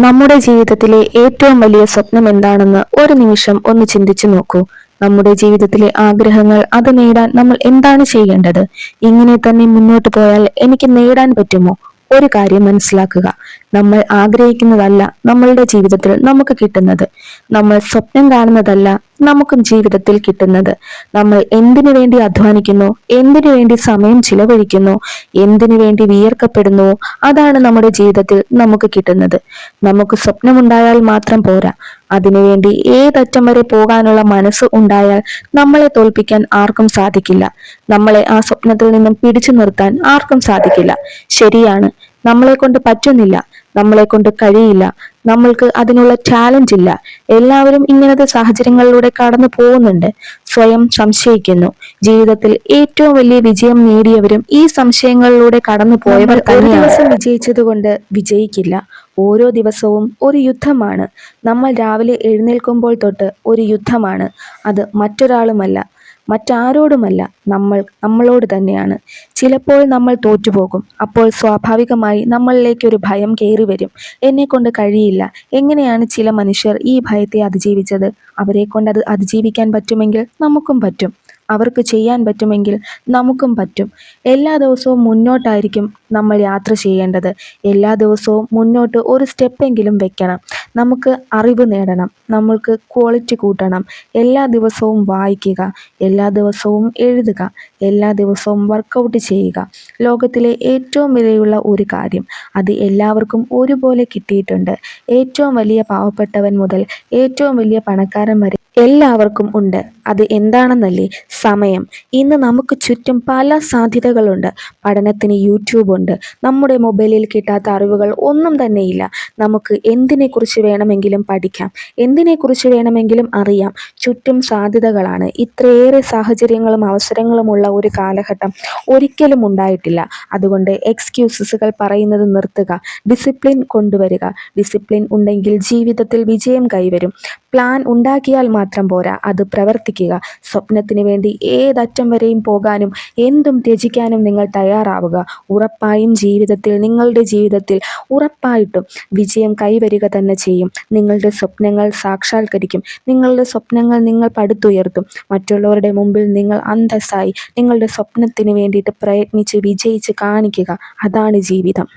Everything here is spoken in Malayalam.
നമ്മുടെ ജീവിതത്തിലെ ഏറ്റവും വലിയ സ്വപ്നം എന്താണെന്ന് ഒരു നിമിഷം ഒന്ന് ചിന്തിച്ചു നോക്കൂ. നമ്മുടെ ജീവിതത്തിലെ ആഗ്രഹങ്ങൾ അത് നേടാൻ നമ്മൾ എന്താണ് ചെയ്യേണ്ടത്? ഇങ്ങനെ തന്നെ മുന്നോട്ട് പോയാൽ എനിക്ക് നേടാൻ പറ്റുമോ? ഒരു കാര്യം മനസ്സിലാക്കുക. നമ്മൾ ആഗ്രഹിക്കുന്നതല്ല നമ്മളുടെ ജീവിതത്തിൽ നമുക്ക് കിട്ടുന്നത്. നമ്മൾ സ്വപ്നം കാണുന്നതല്ല നമുക്കും ജീവിതത്തിൽ കിട്ടുന്നത്. നമ്മൾ എന്തിനു വേണ്ടി അധ്വാനിക്കുന്നു? എന്തിനു വേണ്ടി സമയം ചിലവഴിക്കുന്നു? എന്തിനു വേണ്ടി വിയർക്കപ്പെടുന്നു? അതാണ് നമ്മുടെ ജീവിതത്തിൽ നമുക്ക് കിട്ടുന്നത്. നമുക്ക് സ്വപ്നമുണ്ടായാൽ മാത്രം പോരാ. അതിനുവേണ്ടി ഏതറ്റം വരെ പോകാനുള്ള മനസ്സ് ഉണ്ടായാൽ നമ്മളെ തോൽപ്പിക്കാൻ ആർക്കും സാധിക്കില്ല. നമ്മളെ ആ സ്വപ്നത്തിൽ നിന്നും പിടിച്ചു നിർത്താൻ ആർക്കും സാധിക്കില്ല. ശരിയാണ്. നമ്മളെ കൊണ്ട് പറ്റുന്നില്ല. നമ്മളെ കൊണ്ട് കഴിയില്ല. നമ്മൾക്ക് അതിനുള്ള ടാലന്റ് ഇല്ല. എല്ലാവരും ഇങ്ങനത്തെ സാഹചര്യങ്ങളിലൂടെ കടന്നു പോകുന്നുണ്ട്. സ്വയം സംശയിക്കുന്നു. ജീവിതത്തിൽ ഏറ്റവും വലിയ വിജയം നേടിയവരും ഈ സംശയങ്ങളിലൂടെ കടന്നു പോയവർ ഒരു ദിവസം വിജയിച്ചതുകൊണ്ട് വിജയിക്കില്ല. ഓരോ ദിവസവും ഒരു യുദ്ധമാണ്. നമ്മൾ രാവിലെ എഴുന്നേൽക്കുമ്പോൾ തൊട്ട് ഒരു യുദ്ധമാണ്. അത് മറ്റൊരാളുമല്ല മറ്റാരോടുമല്ല നമ്മൾ നമ്മളോട് തന്നെയാണ്. ചിലപ്പോൾ നമ്മൾ തോറ്റുപോകും. അപ്പോൾ സ്വാഭാവികമായി നമ്മളിലേക്ക് ഒരു ഭയം കയറി വരും. എന്നെ കൊണ്ട് കഴിയില്ല. എങ്ങനെയാണ് ചില മനുഷ്യർ ഈ ഭയത്തെ അതിജീവിച്ചത്? അവരെ കൊണ്ട് അത് അതിജീവിക്കാൻ പറ്റുമെങ്കിൽ നമുക്കും പറ്റും. അവർക്ക് ചെയ്യാൻ പറ്റുമെങ്കിൽ നമുക്കും പറ്റും. എല്ലാ ദിവസവും മുന്നോട്ടായിരിക്കും നമ്മൾ യാത്ര ചെയ്യേണ്ടത്. എല്ലാ ദിവസവും മുന്നോട്ട് ഒരു സ്റ്റെപ്പെങ്കിലും വെക്കണം. നമുക്ക് അറിവ് നേടണം. നമ്മൾക്ക് ക്വാളിറ്റി കൂട്ടണം. എല്ലാ ദിവസവും വായിക്കുക. എല്ലാ ദിവസവും എഴുതുക. എല്ലാ ദിവസവും വർക്കൗട്ട് ചെയ്യുക. ലോകത്തിലെ ഏറ്റവും വിലയുള്ള ഒരു കാര്യം. അത് എല്ലാവർക്കും ഒരുപോലെ കിട്ടിയിട്ടുണ്ട്. ഏറ്റവും വലിയ പാവപ്പെട്ടവൻ മുതൽ ഏറ്റവും വലിയ പണക്കാരൻ വരെ എല്ലാവർക്കും ഉണ്ട്. അത് എന്താണെന്നല്ലേ? സമയം. ഇന്ന് നമുക്ക് ചുറ്റും പല സാധ്യതകളുണ്ട്. പഠനത്തിന് യൂട്യൂബ് ഉണ്ട്. നമ്മുടെ മൊബൈലിൽ കിട്ടാത്ത അറിവുകൾ ഒന്നും തന്നെയില്ല. നമുക്ക് എന്തിനെക്കുറിച്ച് വേണമെങ്കിലും പഠിക്കാം. എന്തിനെക്കുറിച്ച് വേണമെങ്കിലും അറിയാം. ചുറ്റും സാധ്യതകളാണ്. ഇത്രയേറെ സാഹചര്യങ്ങളും അവസരങ്ങളുമുള്ള ഒരു കാലഘട്ടം ഒരിക്കലും ഉണ്ടായിട്ടില്ല. അതുകൊണ്ട് എക്സ്ക്യൂസസുകൾ പറയുന്നത് നിർത്തുക. ഡിസിപ്ലിൻ കൊണ്ടുവരിക. ഡിസിപ്ലിൻ ഉണ്ടെങ്കിൽ ജീവിതത്തിൽ വിജയം കൈവരും. പ്ലാൻ ഉണ്ടാക്കിയാൽ മാത്രം പോരാ. അത് പ്രവർത്തിക്കുക. സ്വപ്നത്തിന് വേണ്ടി ഏതറ്റം വരെയും പോകാനും എന്തും ത്യജിക്കാനും നിങ്ങൾ തയ്യാറാവുക. ഉറപ്പായും ജീവിതത്തിൽ നിങ്ങളുടെ ജീവിതത്തിൽ ഉറപ്പായിട്ടും വിജയം കൈവരിക തന്നെ ചെയ്യും. നിങ്ങളുടെ സ്വപ്നങ്ങൾ സാക്ഷാത്കരിക്കും. നിങ്ങളുടെ സ്വപ്നങ്ങൾ നിങ്ങൾ പടുത്തുയർത്തും. മറ്റുള്ളവരുടെ മുമ്പിൽ നിങ്ങൾ അന്തസ്സായി നിങ്ങളുടെ സ്വപ്നത്തിന് വേണ്ടിയിട്ട് പ്രയത്നിച്ച് വിജയിച്ച് കാണിക്കുക. അതാണ് ജീവിതം.